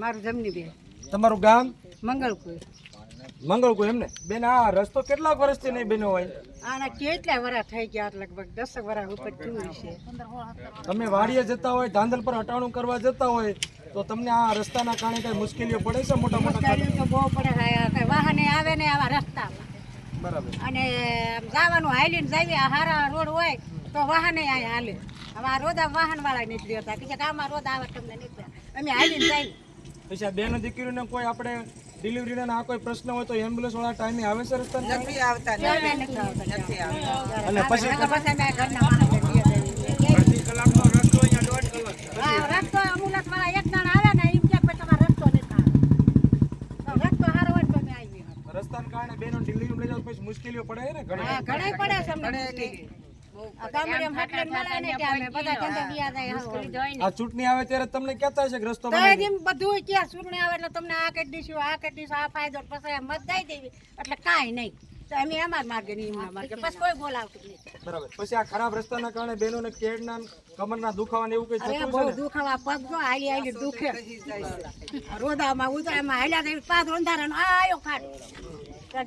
મારું જમની બેન. તમારું ગામ? મંગળપુર મંગળકુ એમને? બેન આ રસ્તો કેટલા વર્ષથી નહીં બન્યો હોય? આના કેટલા વરા થઈ ગયા લગભગ દસ વરા ઉપર થયું છે. તમે વાડીએ જતા હોય ધાંધલ પર હટાણું કરવા જતા હોય તો તમને આ રસ્તાના કારણે કઈ મુશ્કેલીઓ પડે છે મોટા મોટા તો બહુ પડે વાહને આવે ને આવા રસ્તા બરાબર. અને જવાનું હાલીને જાવી આ હારા રોડ હોય તો વાહને અહીંયા હાલે. હવે આ રોદા વાહન વાળા નીકળી હતા. કે આમાં રોજ આવે તમને નીકળ્યા. અમે હાલીને જાય પછી આ બેન દીકરીઓને કોઈ આપણે ડિલિવરીના આ કોઈ પ્રશ્ન હોય તો એમ્બ્યુલન્સ વાળા ટાઈમે આવે છે રસ્તા નથી આવતા નથી આવતા અને પછી માણસને લઈ રસ્તો ambulance વાળા એક જણ આવે ને એમ કે તમારો રસ્તો નથી તો રસ્તો સારો હોય તો આવીએ. કારણે બેનો ડિલિવરી લઈ જાવ પછી મુશ્કેલીઓ પડે ને ઘણી. હા, પડે છે. આ ચૂંટણી આવે ત્યારે તમને કહેતા હશે કે રસ્તો એમ બધું કે ચૂંટણી આવે એટલે તમને આ કરી દઈશું આ કરી દઈશું આ ફાયદો પછી મત દઈ દેવી. એટલે કાંઈ નહીં. અમે અમાર માર્ગે નહીં માર્ગે. પછી કોઈ બોલાવતું નહીં બરાબર. પછી આ ખરાબ રસ્તાના કારણે બેનોને કેડના કમરના દુખાવા એવું કઈ થતું બહુ દુખાવા પગ જો હાલી હાલી દુખે. રોદામાં ઉતરામાં હાલ્યા અંધારાનો આ આયો ખાટ. તો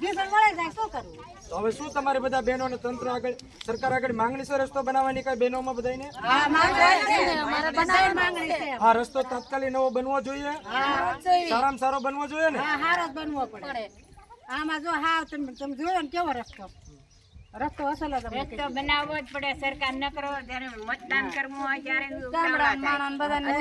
હવે શું તમારે બધા બહેનો બહેનોને તંત્ર આગળ સરકાર આગળ માંગણી છે રસ્તો બનાવવાની કઈ બહેનોમાં બધાને હા માંગણી છે. અમારે બનાવવાની માંગણી છે. આ રસ્તો તાત્કાલિક નવો બનવો જોઈએ. સારામાં સારો બનવો જોઈએ ને? હા હારો જ બનવો પડે. આમાં જો હા તમે તમે જોયો ને કેવો રસ્તો? રસ્તો અસલ જ અમને તો બનાવવો જ પડે સરકાર ન કરો ત્યારે મતદાન કરવું હોય ત્યારે બધાને